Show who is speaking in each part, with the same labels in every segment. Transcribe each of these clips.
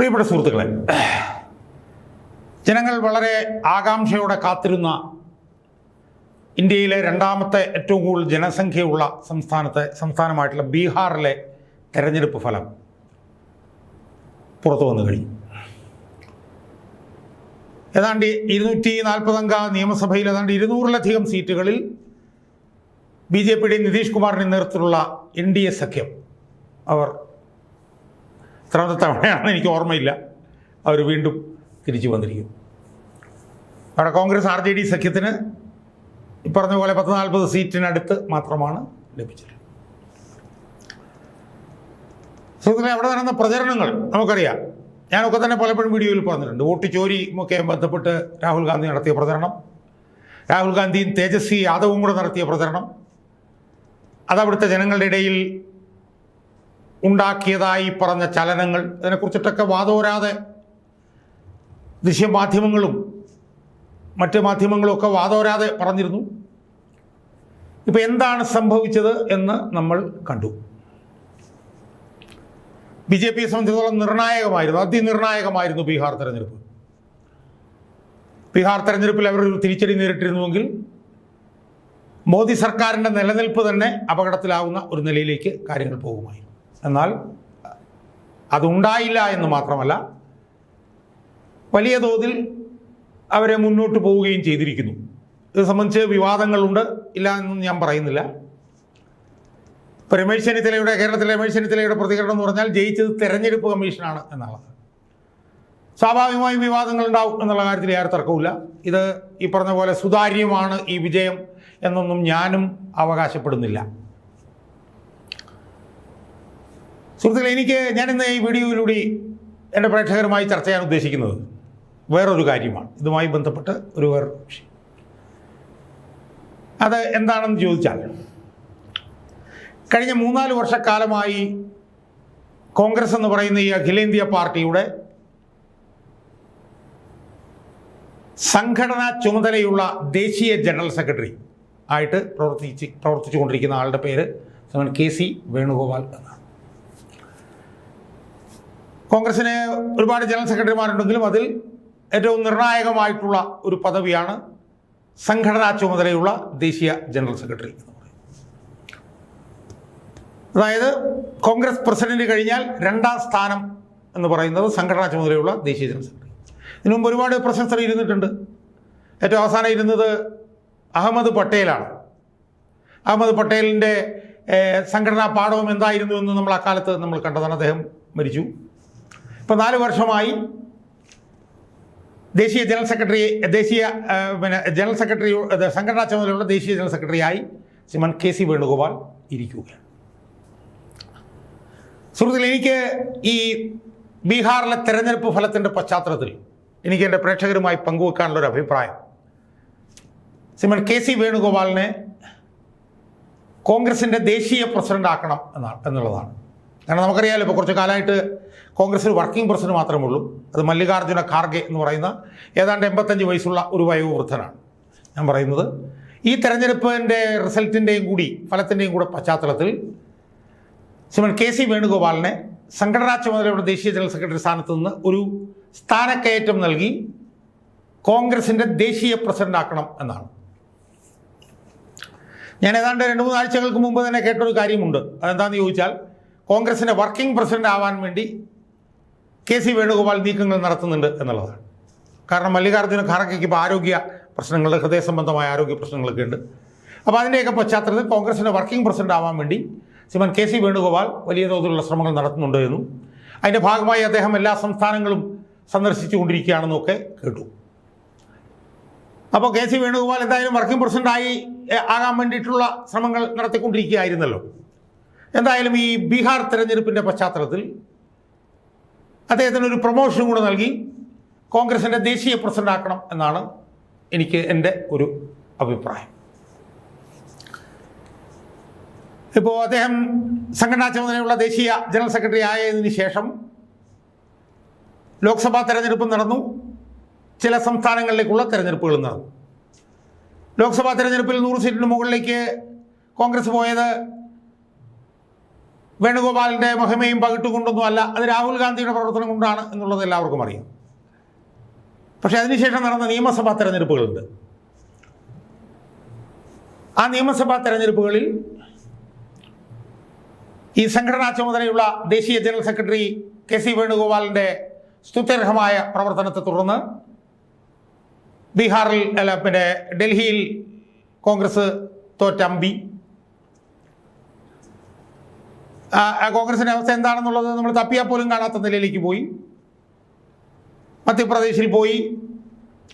Speaker 1: പ്രിയപ്പെട്ട സുഹൃത്തുക്കളെ ജനങ്ങൾ വളരെ ആകാംക്ഷയോടെ കാത്തിരുന്ന ഇന്ത്യയിലെ രണ്ടാമത്തെ ഏറ്റവും കൂടുതൽ ജനസംഖ്യയുള്ള സംസ്ഥാനത്തെ സംസ്ഥാനമായിട്ടുള്ള ബീഹാറിലെ തെരഞ്ഞെടുപ്പ് ഫലം പുറത്തു വന്നു കഴിഞ്ഞു. ഏതാണ്ട് ഇരുന്നൂറ്റി നാൽപ്പതംഗ നിയമസഭയിൽ ഏതാണ്ട് ഇരുന്നൂറിലധികം സീറ്റുകളിൽ ബി ജെ പിയുടെയും നിതീഷ് കുമാറിന്റെ നേതൃത്വത്തിലുള്ള എൻ ഡി എ സഖ്യം അവർ എത്രാമത്തെ തവണയാണെന്ന് എനിക്ക് ഓർമ്മയില്ല. അവർ വീണ്ടും തിരിച്ചു വന്നിരിക്കും. അവിടെ കോൺഗ്രസ് ആർ ജെ ഡി സഖ്യത്തിന് ഈ പറഞ്ഞ പോലെ പത്ത് നാൽപ്പത് സീറ്റിനടുത്ത് മാത്രമാണ് ലഭിച്ചത്. സുഹൃത്തുക്കളെ അവിടെ നടന്ന പ്രചരണങ്ങൾ നമുക്കറിയാം. ഞാനൊക്കെ തന്നെ പലപ്പോഴും വീഡിയോയിൽ പറഞ്ഞിട്ടുണ്ട്. വോട്ട് ചോരിയുമൊക്കെ ബന്ധപ്പെട്ട് രാഹുൽ ഗാന്ധി നടത്തിയ പ്രചരണം. രാഹുൽ ഗാന്ധിയും തേജസ്വി യാദവും കൂടെ നടത്തിയ പ്രചരണം. അതവിടുത്തെ ജനങ്ങളുടെ ഇടയിൽ ഉണ്ടാക്കിയതായി പറഞ്ഞ ചലനങ്ങൾ ഇതിനെക്കുറിച്ചിട്ടൊക്കെ വാദോരാതെ ദൃശ്യമാധ്യമങ്ങളും മറ്റ് മാധ്യമങ്ങളും ഒക്കെ വാദോരാതെ പറഞ്ഞിരുന്നു. ഇപ്പം എന്താണ് സംഭവിച്ചത് എന്ന് നമ്മൾ കണ്ടു. ബി ജെ പിയെ സംബന്ധിച്ചിടത്തോളം നിർണായകമായിരുന്നു അതിനിർണായകമായിരുന്നു ബീഹാർ തെരഞ്ഞെടുപ്പ്. ബീഹാർ തെരഞ്ഞെടുപ്പിൽ അവർ ഒരു തിരിച്ചടി നേരിട്ടിരുന്നുവെങ്കിൽ മോദി സർക്കാരിന്റെ നിലനിൽപ്പ് തന്നെ അപകടത്തിലാവുന്ന ഒരു നിലയിലേക്ക് കാര്യങ്ങൾ പോകുമായിരുന്നു. എന്നാൽ അതുണ്ടായില്ല എന്ന് മാത്രമല്ല വലിയ തോതിൽ അവരെ മുന്നോട്ട് പോവുകയും ചെയ്തിരിക്കുന്നു. ഇത് സംബന്ധിച്ച് വിവാദങ്ങളുണ്ട് ഇല്ല എന്നൊന്നും ഞാൻ പറയുന്നില്ല. ഇപ്പോൾ രമേശ് ചെന്നിത്തലയുടെ കേരളത്തിലെ രമേശ് ചെന്നിത്തലയുടെ പ്രതികരണം എന്ന് പറഞ്ഞാൽ ജയിച്ചത് തെരഞ്ഞെടുപ്പ് കമ്മീഷനാണ് എന്നുള്ളത്. സ്വാഭാവികമായും വിവാദങ്ങൾ ഉണ്ടാവും എന്നുള്ള കാര്യത്തിൽ യാതൊരു തർക്കവുമില്ല. ഇത് ഈ പറഞ്ഞ പോലെ സുതാര്യമാണ് ഈ വിജയം എന്നൊന്നും ഞാനും അവകാശപ്പെടുന്നില്ല. സുഹൃത്തുക്കളെ എനിക്ക് ഞാൻ ഇന്ന് ഈ വീഡിയോയിലൂടെ എന്റെ പ്രേക്ഷകരുമായി ചർച്ച ചെയ്യാൻ ഉദ്ദേശിക്കുന്നത് വേറൊരു കാര്യമാണ്. ഇതുമായി ബന്ധപ്പെട്ട് ഒരു വേറൊരു വിഷയം. അത് എന്താണെന്ന് ചോദിച്ചാൽ കഴിഞ്ഞ മൂന്നാൽ വർഷക്കാലമായി കോൺഗ്രസ് എന്ന് പറയുന്ന ഈ അഖിലേന്ത്യാ പാർട്ടിയുടെ സംഘടനാ ചുമതലയുള്ള ദേശീയ ജനറൽ സെക്രട്ടറി ആയിട്ട് പ്രവർത്തിച്ച് പ്രവർത്തിച്ചുകൊണ്ടിരിക്കുന്ന ആളുടെ പേര് കെ സി വേണുഗോപാൽ എന്നാണ്. കോൺഗ്രസിന് ഒരുപാട് ജനറൽ സെക്രട്ടറിമാരുണ്ടെങ്കിലും അതിൽ ഏറ്റവും നിർണായകമായിട്ടുള്ള ഒരു പദവിയാണ് സംഘടനാ ചുമതലയുള്ള ദേശീയ ജനറൽ സെക്രട്ടറി എന്ന് പറയും അതായത് കോൺഗ്രസ് പ്രസിഡന്റ് കഴിഞ്ഞാൽ രണ്ടാം സ്ഥാനം എന്ന് പറയുന്നത് സംഘടനാ ചുമതലയുള്ള ദേശീയ ജനറൽ സെക്രട്ടറി. ഇതിനു മുമ്പ് ഒരുപാട് പ്രശസ്തർ ഇരുന്നിട്ടുണ്ട്. ഏറ്റവും അവസാനം ഇരുന്നത് അഹമ്മദ് പട്ടേലാണ്. അഹമ്മദ് പട്ടേലിന്റെ സംഘടനാ പാഠവും എന്തായിരുന്നു എന്ന് നമ്മൾ അക്കാലത്ത് നമ്മൾ കണ്ടതാണ്. അദ്ദേഹം മരിച്ചു. ഇപ്പോൾ നാല് വർഷമായി ദേശീയ ജനറൽ സെക്രട്ടറി ദേശീയ പിന്നെ ജനറൽ സെക്രട്ടറി സംഘടനാ ചുമതലയുള്ള ദേശീയ ജനറൽ സെക്രട്ടറിയായി ശ്രീമൻ കെ സി വേണുഗോപാൽ ഇരിക്കുകയാണ്. സുഹൃത്തുക്കളെ എനിക്ക് ഈ ബീഹാറിലെ തെരഞ്ഞെടുപ്പ് ഫലത്തിന്റെ പശ്ചാത്തലത്തിൽ എനിക്ക് എന്റെ പ്രേക്ഷകരുമായി പങ്കുവെക്കാനുള്ള ഒരു അഭിപ്രായം. ശ്രീമൻ കെ സി വേണുഗോപാലിനെ കോൺഗ്രസിന്റെ ദേശീയ പ്രസിഡന്റ് ആക്കണം എന്നാണ് എന്നുള്ളതാണ്. കാരണം നമുക്കറിയാമല്ലോ ഇപ്പോൾ കുറച്ച് കാലമായിട്ട് കോൺഗ്രസ്സിൽ വർക്കിംഗ് പ്രസിഡന്റ് മാത്രമേ ഉള്ളൂ. അത് മല്ലികാർജുന ഖാർഗെ എന്ന് പറയുന്ന ഏതാണ്ട് എൺപത്തഞ്ച് വയസ്സുള്ള ഒരു വയോവൃദ്ധനാണ്. ഞാൻ പറയുന്നത് ഈ തെരഞ്ഞെടുപ്പിന്റെ റിസൾട്ടിന്റെയും കൂടി ഫലത്തിന്റെയും കൂടെ പശ്ചാത്തലത്തിൽ ശ്രീമൻ കെ സി വേണുഗോപാലിനെ സംഘടനാ ചുമതലയുടെ ദേശീയ ജനറൽ സെക്രട്ടറി സ്ഥാനത്ത് നിന്ന് ഒരു സ്ഥാനക്കയറ്റം നൽകി കോൺഗ്രസിന്റെ ദേശീയ പ്രസിഡന്റ് ആക്കണം എന്നാണ്. ഞാൻ ഏതാണ്ട് രണ്ട് മൂന്ന് ആഴ്ചകൾക്ക് മുമ്പ് തന്നെ കേട്ടൊരു കാര്യമുണ്ട്. അതെന്താണെന്ന് ചോദിച്ചാൽ കോൺഗ്രസിന്റെ വർക്കിംഗ് പ്രസിഡന്റ് ആവാൻ വേണ്ടി കെ സി വേണുഗോപാൽ നീക്കങ്ങൾ നടത്തുന്നുണ്ട് എന്നുള്ളതാണ്. കാരണം മല്ലികാർജുന ഖാർഗെക്ക് ഇപ്പോൾ ആരോഗ്യ പ്രശ്നങ്ങൾ ഹൃദയ സംബന്ധമായ ആരോഗ്യ പ്രശ്നങ്ങളൊക്കെ ഉണ്ട്. അപ്പോൾ അതിന്റെയൊക്കെ പശ്ചാത്തലത്തിൽ കോൺഗ്രസിന്റെ വർക്കിംഗ് പ്രസിഡന്റ് ആവാൻ വേണ്ടി ശ്രീമൻ കെ സി വേണുഗോപാൽ വലിയ തോതിലുള്ള ശ്രമങ്ങൾ നടത്തുന്നുണ്ട് എന്നും അതിന്റെ ഭാഗമായി അദ്ദേഹം എല്ലാ സംസ്ഥാനങ്ങളും സന്ദർശിച്ചു കൊണ്ടിരിക്കുകയാണെന്നൊക്കെ കേട്ടു. അപ്പോൾ കെ സി വേണുഗോപാൽ എന്തായാലും വർക്കിംഗ് പ്രസിഡന്റായി എ, ആകാൻ വേണ്ടിയിട്ടുള്ള ശ്രമങ്ങൾ നടത്തിക്കൊണ്ടിരിക്കുകയായിരുന്നല്ലോ. എന്തായാലും ഈ ബീഹാർ തെരഞ്ഞെടുപ്പിന്റെ പശ്ചാത്തലത്തിൽ അദ്ദേഹത്തിന് ഒരു പ്രൊമോഷൻ കൂടെ നൽകി കോൺഗ്രസിന്റെ ദേശീയ പ്രസിഡന്റ് ആക്കണം എന്നാണ് എനിക്ക് എന്റെ ഒരു അഭിപ്രായം. ഇപ്പോൾ അദ്ദേഹം സംഘടനാ ചുമതലയുള്ള ദേശീയ ജനറൽ സെക്രട്ടറി ആയതിനു ശേഷം ലോക്സഭാ തെരഞ്ഞെടുപ്പ് നടന്നു. ചില സംസ്ഥാനങ്ങളിലേക്കുള്ള തെരഞ്ഞെടുപ്പുകളും നടന്നു. ലോക്സഭാ തെരഞ്ഞെടുപ്പിൽ നൂറ് സീറ്റിന് മുകളിലേക്ക് കോൺഗ്രസ് പോയത് വേണുഗോപാലിന്റെ മഹിമയും പകിട്ടുകൊണ്ടൊന്നും അല്ല അത് രാഹുൽ ഗാന്ധിയുടെ പ്രവർത്തനം കൊണ്ടാണ് എന്നുള്ളത് എല്ലാവർക്കും അറിയാം. പക്ഷേ അതിനുശേഷം നടന്ന നിയമസഭാ തെരഞ്ഞെടുപ്പുകളുണ്ട്. ആ നിയമസഭാ തെരഞ്ഞെടുപ്പുകളിൽ ഈ സംഘടനാ ചുമതലയുള്ള ദേശീയ ജനറൽ സെക്രട്ടറി കെ സി വേണുഗോപാലിന്റെ സ്തുത്യർഹമായ പ്രവർത്തനത്തെ തുടർന്ന് ബീഹാറിൽ അല്ല പിന്നെ ഡൽഹിയിൽ കോൺഗ്രസ് തോറ്റമ്പി കോൺഗ്രസിന്റെ അവസ്ഥ എന്താണെന്നുള്ളത് നമ്മൾ തപ്പിയാൽ പോലും കാണാത്ത നിലയിലേക്ക് പോയി. മധ്യപ്രദേശിൽ പോയി.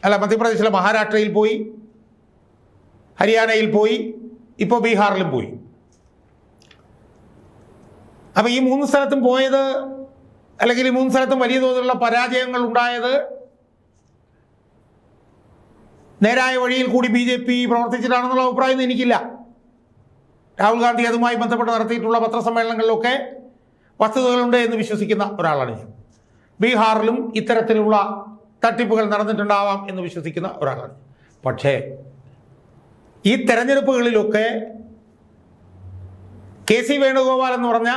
Speaker 1: അല്ല മധ്യപ്രദേശിലെ മഹാരാഷ്ട്രയിൽ പോയി. ഹരിയാനയിൽ പോയി. ഇപ്പോൾ ബീഹാറിലും പോയി. അപ്പോൾ ഈ മൂന്ന് സ്ഥലത്തും പോയത് അല്ലെങ്കിൽ ഈ മൂന്ന് സ്ഥലത്തും വലിയ തോതിലുള്ള പരാജയങ്ങൾ ഉണ്ടായത് നേരായ വഴിയിൽ കൂടി ബി ജെ പി പ്രവർത്തിച്ചിട്ടാണെന്നുള്ള അഭിപ്രായം എനിക്കില്ല. രാഹുൽ ഗാന്ധി അതുമായി ബന്ധപ്പെട്ട് നടത്തിയിട്ടുള്ള പത്രസമ്മേളനങ്ങളിലൊക്കെ വസ്തുതകളുണ്ട് എന്ന് വിശ്വസിക്കുന്ന ഒരാളാണ് ഞാൻ. ബീഹാറിലും ഇത്തരത്തിലുള്ള തട്ടിപ്പുകൾ നടന്നിട്ടുണ്ടാവാം എന്ന് വിശ്വസിക്കുന്ന ഒരാളാണ് പക്ഷേ ഈ തെരഞ്ഞെടുപ്പുകളിലൊക്കെ കെ സി വേണുഗോപാൽ എന്ന് പറഞ്ഞ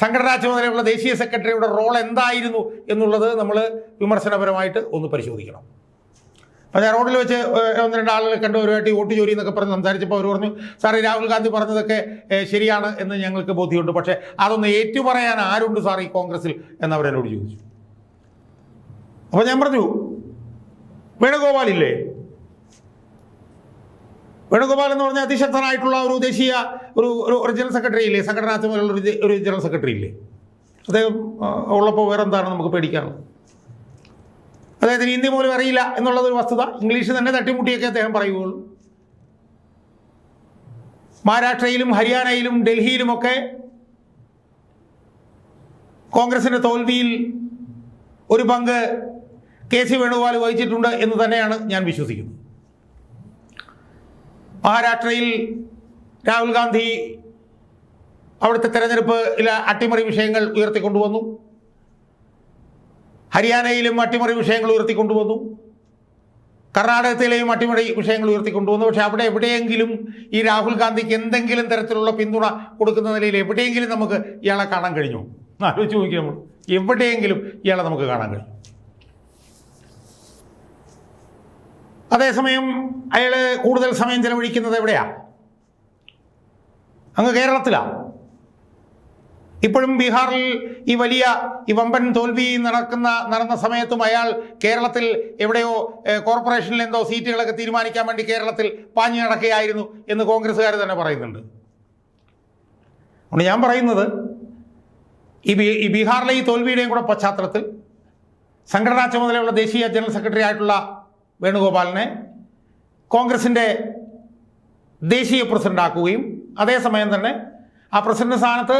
Speaker 1: സംഘടനാ ചുമതലയുള്ള ദേശീയ സെക്രട്ടറിയുടെ റോൾ എന്തായിരുന്നു എന്നുള്ളത് നമ്മൾ വിമർശനപരമായിട്ട് ഒന്ന് പരിശോധിക്കണം. ഞാൻ റോഡിൽ വെച്ച് ഒന്ന് രണ്ട് കണ്ടു ഒരുമായിട്ട് വോട്ട് ചോരി എന്നൊക്കെ പറഞ്ഞ് സംസാരിച്ചപ്പോൾ അവർ പറഞ്ഞു സാറേ രാഹുൽ ഗാന്ധി പറഞ്ഞതൊക്കെ ശരിയാണ് എന്ന് ഞങ്ങൾക്ക് ബോധ്യമുണ്ട്. പക്ഷേ അതൊന്ന് ഏറ്റുപറയാൻ ആരുണ്ട് സാർ ഈ കോൺഗ്രസിൽ? എന്നവരെന്നോട് ചോദിച്ചു. അപ്പോൾ ഞാൻ പറഞ്ഞു വേണുഗോപാലില്ലേ വേണുഗോപാൽ എന്ന് പറഞ്ഞാൽ അതിശക്തനായിട്ടുള്ള ഒരു ദേശീയ ഒരു ഒരു ഒരു ജനറൽ സെക്രട്ടറി ഇല്ലേ? സംഘടനാ ഒരു ജനറൽ സെക്രട്ടറി ഇല്ലേ? അദ്ദേഹം ഉള്ളപ്പോൾ വേറെന്താണ് നമുക്ക് പേടിക്കാനുള്ളത്? അദ്ദേഹത്തിന് ഹിന്ദി പോലും അറിയില്ല എന്നുള്ളതൊരു വസ്തുത ഇംഗ്ലീഷ് തന്നെ തട്ടിമുട്ടിയൊക്കെ അദ്ദേഹം പറയുകയുള്ളൂ. മഹാരാഷ്ട്രയിലും ഹരിയാനയിലും ഡൽഹിയിലുമൊക്കെ കോൺഗ്രസിന്റെ തോൽവിയിൽ ഒരു പങ്ക് കെ സി വേണുഗോപാൽ വഹിച്ചിട്ടുണ്ട് എന്ന് തന്നെയാണ് ഞാൻ വിശ്വസിക്കുന്നത്. മഹാരാഷ്ട്രയിൽ രാഹുൽ ഗാന്ധി അവിടുത്തെ തെരഞ്ഞെടുപ്പിലെ അട്ടിമറി വിഷയങ്ങൾ ഉയർത്തിക്കൊണ്ടുവന്നു. ഹരിയാനയിലും അട്ടിമറി വിഷയങ്ങൾ ഉയർത്തിക്കൊണ്ടുവന്നു. കർണാടകത്തിലെയും അട്ടിമറി വിഷയങ്ങൾ ഉയർത്തിക്കൊണ്ടുവന്നു. പക്ഷേ അവിടെ എവിടെയെങ്കിലും ഈ രാഹുൽ ഗാന്ധിക്ക് എന്തെങ്കിലും തരത്തിലുള്ള പിന്തുണ കൊടുക്കുന്ന നിലയിൽ എവിടെയെങ്കിലും നമുക്ക് ഇയാളെ കാണാൻ കഴിഞ്ഞു? ആലോചിച്ച് നോക്കി നമ്മൾ. എവിടെയെങ്കിലും ഇയാളെ നമുക്ക് കാണാൻ കഴിഞ്ഞു അതേസമയം അയാൾ കൂടുതൽ സമയം ചെലവഴിക്കുന്നത് എവിടെയാ? അങ്ങ് കേരളത്തിലാണ് ഇപ്പോഴും ബീഹാറിൽ ഈ വലിയ ഈ വമ്പൻ തോൽവി നടക്കുന്ന നടന്ന സമയത്തും അയാൾ കേരളത്തിൽ എവിടെയോ കോർപ്പറേഷനിൽ എന്തോ സീറ്റുകളൊക്കെ തീരുമാനിക്കാൻ വേണ്ടി കേരളത്തിൽ പാഞ്ഞു നടക്കുകയായിരുന്നു എന്ന് കോൺഗ്രസ്സുകാർ തന്നെ പറയുന്നുണ്ട്. അതുകൊണ്ട് ഞാൻ പറയുന്നത് ഈ ബി ഈ ബീഹാറിലെ ഈ തോൽവിയുടെയും കൂടെ പശ്ചാത്തലത്തിൽ സംഘടനാ ചുമതലയുള്ള ദേശീയ ജനറൽ സെക്രട്ടറി ആയിട്ടുള്ള വേണുഗോപാലിനെ കോൺഗ്രസിന്റെ ദേശീയ പ്രസിഡന്റ് ആക്കുകയും അതേസമയം തന്നെ ആ പ്രസിഡന്റ് സ്ഥാനത്ത്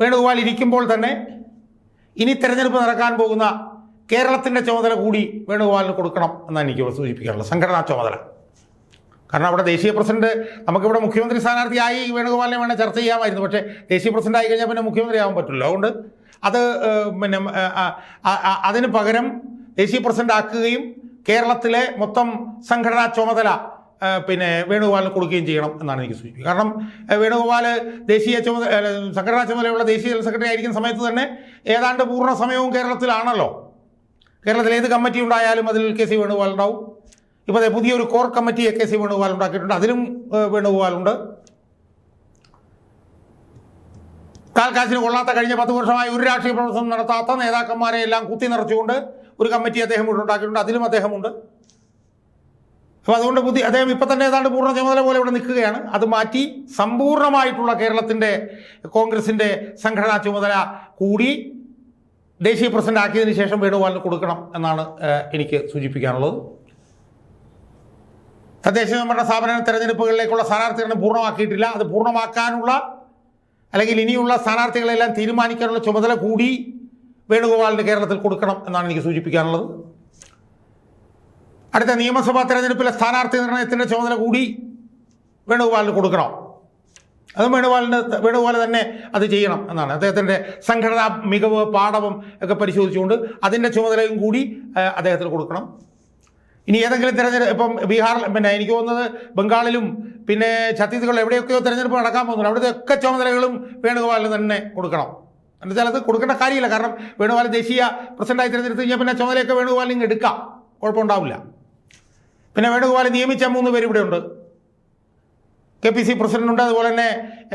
Speaker 1: വേണുഗോപാൽ ഇരിക്കുമ്പോൾ തന്നെ ഇനി തെരഞ്ഞെടുപ്പ് നടക്കാൻ പോകുന്ന കേരളത്തിന്റെ ചുമതല കൂടി വേണുഗോപാലിന് കൊടുക്കണം എന്നാണ് എനിക്ക് സൂചിപ്പിക്കാറുള്ളത് സംഘടനാ ചുമതല. കാരണം അവിടെ ദേശീയ പ്രസിഡന്റ് നമുക്കിവിടെ മുഖ്യമന്ത്രി സ്ഥാനാർത്ഥിയായി വേണുഗോപാലിനെ വേണേൽ ചർച്ച ചെയ്യാമായിരുന്നു. പക്ഷേ ദേശീയ പ്രസിഡന്റ് ആയി കഴിഞ്ഞാൽ പിന്നെ മുഖ്യമന്ത്രി ആവാൻ പറ്റില്ല. അതുകൊണ്ട് അത് പിന്നെ അതിന് പകരം ദേശീയ പ്രസിഡന്റ് ആക്കുകയും കേരളത്തിലെ മൊത്തം സംഘടനാ ചുമതല പിന്നെ വേണുഗോപാലിന് കൊടുക്കുകയും ചെയ്യണം എന്നാണ് എനിക്ക് സൂചിപ്പിക്കുന്നത്. കാരണം വേണുഗോപാൽ ദേശീയ ചുമതല സംഘടനാ ചുമതലയുള്ള ദേശീയ ജനറൽ സെക്രട്ടറി ആയിരിക്കുന്ന സമയത്ത് തന്നെ ഏതാണ്ട് പൂർണ സമയവും കേരളത്തിലാണല്ലോ. കേരളത്തിൽ ഏത് കമ്മിറ്റി ഉണ്ടായാലും അതിൽ കെ സി വേണുഗോപാൽ ഉണ്ടാവും. ഇപ്പോൾ ദേ പുതിയൊരു കോർ കമ്മിറ്റിയെ കെ സി വേണുഗോപാൽ ഉണ്ടാക്കിയിട്ടുണ്ട്. അതിലും വേണുഗോപാലുണ്ട്. കാൽക്കാശിന് കൊള്ളാത്ത കഴിഞ്ഞ പത്ത് വർഷമായി ഒരു രാഷ്ട്രീയ പ്രവർത്തനം നടത്താത്ത നേതാക്കന്മാരെ എല്ലാം കുത്തി നിറച്ചുകൊണ്ട് ഒരു കമ്മിറ്റി അദ്ദേഹം ഉണ്ടാക്കിയിട്ടുണ്ട്. അതിലും അദ്ദേഹമുണ്ട്. അപ്പോൾ അതുകൊണ്ട് ബുദ്ധി അദ്ദേഹം ഇപ്പം തന്നെ ഏതാണ്ട് പൂർണ ചുമതല പോലെ ഇവിടെ നിൽക്കുകയാണ്. അത് മാറ്റി സമ്പൂർണമായിട്ടുള്ള കേരളത്തിന്റെ കോൺഗ്രസിന്റെ സംഘടനാ ചുമതല കൂടി ദേശീയ പ്രസിഡന്റ് ആക്കിയതിന് ശേഷം വേണുഗോപാലിന് കൊടുക്കണം എന്നാണ് എനിക്ക് സൂചിപ്പിക്കാനുള്ളത്. തദ്ദേശ സ്വയംഭരണ സ്ഥാപന തെരഞ്ഞെടുപ്പുകളിലേക്കുള്ള സ്ഥാനാർത്ഥികളെ പൂർണമാക്കിയിട്ടില്ല. അത് പൂർണമാക്കാനുള്ള അല്ലെങ്കിൽ ഇനിയുള്ള സ്ഥാനാർത്ഥികളെല്ലാം തീരുമാനിക്കാനുള്ള ചുമതല കൂടി വേണുഗോപാലിന് കേരളത്തിൽ കൊടുക്കണം എന്നാണ് എനിക്ക് സൂചിപ്പിക്കാനുള്ളത്. അടുത്ത നിയമസഭാ തെരഞ്ഞെടുപ്പിലെ സ്ഥാനാർത്ഥി നിർണയത്തിന്റെ ചുമതല കൂടി വേണുഗോപാലിന് കൊടുക്കണം. അതും വേണുഗോപാലിന്റെ വേണുഗോപാൽ തന്നെ അത് ചെയ്യണം എന്നാണ്. അദ്ദേഹത്തിന്റെ സംഘടനാ മികവ് പാഠവും ഒക്കെ പരിശോധിച്ചുകൊണ്ട് അതിന്റെ ചുമതലയും കൂടി അദ്ദേഹത്തിന് കൊടുക്കണം. ഇനി ഏതെങ്കിലും തിരഞ്ഞെടുപ്പ് ഇപ്പം ബീഹാറിൽ പിന്നെ എനിക്ക് തോന്നുന്നത് ബംഗാളിലും പിന്നെ ഛത്തീസ്ഗഡിലും എവിടെയൊക്കെയോ തിരഞ്ഞെടുപ്പ് നടക്കാൻ പോകുന്നുണ്ട്. അവിടുത്തെ ഒക്കെ ചുമതലകളും വേണുഗോപാലിന് തന്നെ കൊടുക്കണം. എന്നുവെച്ചാൽ അത് കൊടുക്കേണ്ട കാര്യമില്ല. കാരണം വേണുഗോപാൽ ദേശീയ പ്രസിഡന്റായി തിരഞ്ഞെടുത്ത് കഴിഞ്ഞാൽ പിന്നെ ചുമതലയൊക്കെ വേണുഗോപാലിന് എടുക്കാം. കുഴപ്പമുണ്ടാവില്ല. പിന്നെ വേണുഗോപാൽ നിയമിച്ച മൂന്ന് പേര് ഇവിടെ ഉണ്ട്. കെ പി സി പ്രസിഡന്റുണ്ട് അതുപോലെ തന്നെ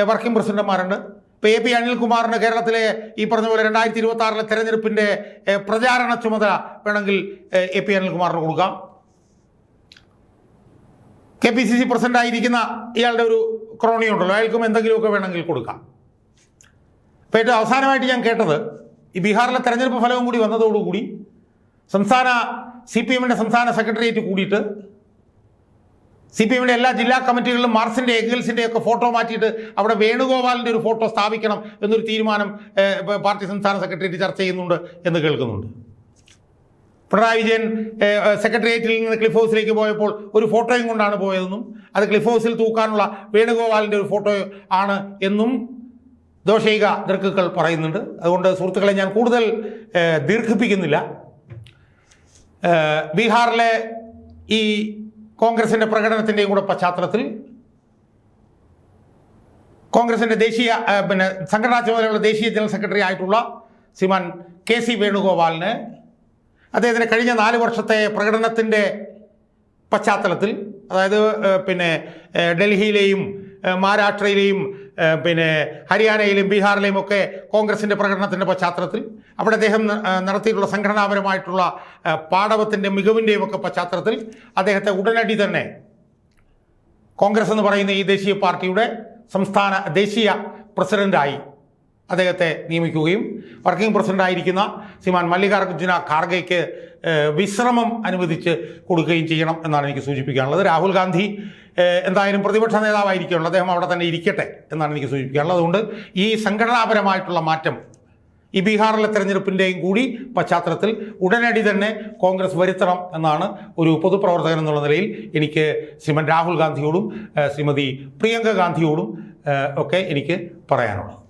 Speaker 1: വർക്കിംഗ് പ്രസിഡന്റുമാരുണ്ട്. ഇപ്പോൾ എ പി അനിൽകുമാറിന് കേരളത്തിലെ ഈ പറഞ്ഞ പോലെ രണ്ടായിരത്തി ഇരുപത്തി ആറിലെ തെരഞ്ഞെടുപ്പിന്റെ പ്രചാരണ ചുമതല വേണമെങ്കിൽ എ, പി അനിൽകുമാറിന് കൊടുക്കാം. കെ പി സി സി പ്രസിഡന്റായിരിക്കുന്ന ഇയാളുടെ ഒരു ക്രോണി ഉണ്ടല്ലോ അയാൾക്കും എന്തെങ്കിലുമൊക്കെ വേണമെങ്കിൽ കൊടുക്കാം. ഇപ്പോൾ ഏറ്റവും അവസാനമായിട്ട് ഞാൻ കേട്ടത് ഈ ബീഹാറിലെ തെരഞ്ഞെടുപ്പ് ഫലവും കൂടി വന്നതോടുകൂടി സംസ്ഥാന സി പി എമ്മിന്റെ സംസ്ഥാന സെക്രട്ടേറിയറ്റ് കൂടിയിട്ട് സി പി എമ്മിന്റെ എല്ലാ ജില്ലാ കമ്മിറ്റികളിലും മാർസിന്റെ എഗിൾസിന്റെ ഒക്കെ ഫോട്ടോ മാറ്റിയിട്ട് അവിടെ വേണുഗോപാലിന്റെ ഒരു ഫോട്ടോ സ്ഥാപിക്കണം എന്നൊരു തീരുമാനം പാർട്ടി സംസ്ഥാന സെക്രട്ടേറിയറ്റ് ചർച്ച ചെയ്യുന്നുണ്ട് എന്ന് കേൾക്കുന്നുണ്ട്. പിണറായി വിജയൻ സെക്രട്ടേറിയറ്റിൽ നിന്ന് ക്ലിഫ് ഹൗസിലേക്ക് പോയപ്പോൾ ഒരു ഫോട്ടോയും കൊണ്ടാണ് പോയതെന്നും അത് ക്ലിഫ് ഹൗസിൽ തൂക്കാനുള്ള വേണുഗോപാലിന്റെ ഒരു ഫോട്ടോ ആണ് എന്നും ദോഷൈക ദൃക്കുകൾ പറയുന്നുണ്ട്. അതുകൊണ്ട് സുഹൃത്തുക്കളെ ഞാൻ കൂടുതൽ ദീർഘിപ്പിക്കുന്നില്ല. ബീഹാറിലെ ഈ കോൺഗ്രസിന്റെ പ്രകടനത്തിന്റെയും കൂടെ പശ്ചാത്തലത്തിൽ കോൺഗ്രസിന്റെ ദേശീയ പിന്നെ സംഘടനാ ചുമതലയുള്ള ദേശീയ ജനറൽ സെക്രട്ടറി ആയിട്ടുള്ള ശ്രീമാൻ കെ സി വേണുഗോപാലിന് അദ്ദേഹത്തിന് കഴിഞ്ഞ നാല് വർഷത്തെ പ്രകടനത്തിന്റെ പശ്ചാത്തലത്തിൽ അതായത് പിന്നെ ഡൽഹിയിലെയും മഹാരാഷ്ട്രയിലെയും പിന്നെ ഹരിയാനയിലും ബീഹാറിലെയും ഒക്കെ കോൺഗ്രസിന്റെ പ്രകടനത്തിന്റെ പശ്ചാത്തലത്തിൽ അവിടെ അദ്ദേഹം നടത്തിയിട്ടുള്ള സംഘടനാപരമായിട്ടുള്ള പാടവത്തിന്റെ മികവിന്റെയും ഒക്കെ പശ്ചാത്തലത്തിൽ അദ്ദേഹത്തെ ഉടനടി തന്നെ കോൺഗ്രസ് എന്ന് പറയുന്ന ഈ ദേശീയ പാർട്ടിയുടെ സംസ്ഥാന ദേശീയ പ്രസിഡന്റായി അദ്ദേഹത്തെ നിയമിക്കുകയും വർക്കിംഗ് പ്രസിഡന്റായിരിക്കുന്ന ശ്രീമാൻ മല്ലികാർജുന ഖാർഗെയ്ക്ക് വിശ്രമം അനുവദിച്ച് കൊടുക്കുകയും ചെയ്യണം എന്നാണ് എനിക്ക് സൂചിപ്പിക്കാനുള്ളത്. രാഹുൽ ഗാന്ധി എന്തായാലും പ്രതിപക്ഷ നേതാവായിരിക്കുള്ളൂ അദ്ദേഹം അവിടെ തന്നെ ഇരിക്കട്ടെ എന്നാണ് എനിക്ക് സൂചിപ്പിക്കാനുള്ളത്. അതുകൊണ്ട് ഈ സംഘടനാപരമായിട്ടുള്ള മാറ്റം ഈ ബീഹാറിലെ തെരഞ്ഞെടുപ്പിന്റെയും കൂടി പശ്ചാത്തലത്തിൽ ഉടനടി തന്നെ കോൺഗ്രസ് വരുത്തണം എന്നാണ് ഒരു പൊതുപ്രവർത്തകൻ എന്നുള്ള നിലയിൽ എനിക്ക് ശ്രീമൻ രാഹുൽ ഗാന്ധിയോടും ശ്രീമതി പ്രിയങ്ക ഗാന്ധിയോടും ഒക്കെ എനിക്ക് പറയാനുള്ളത്.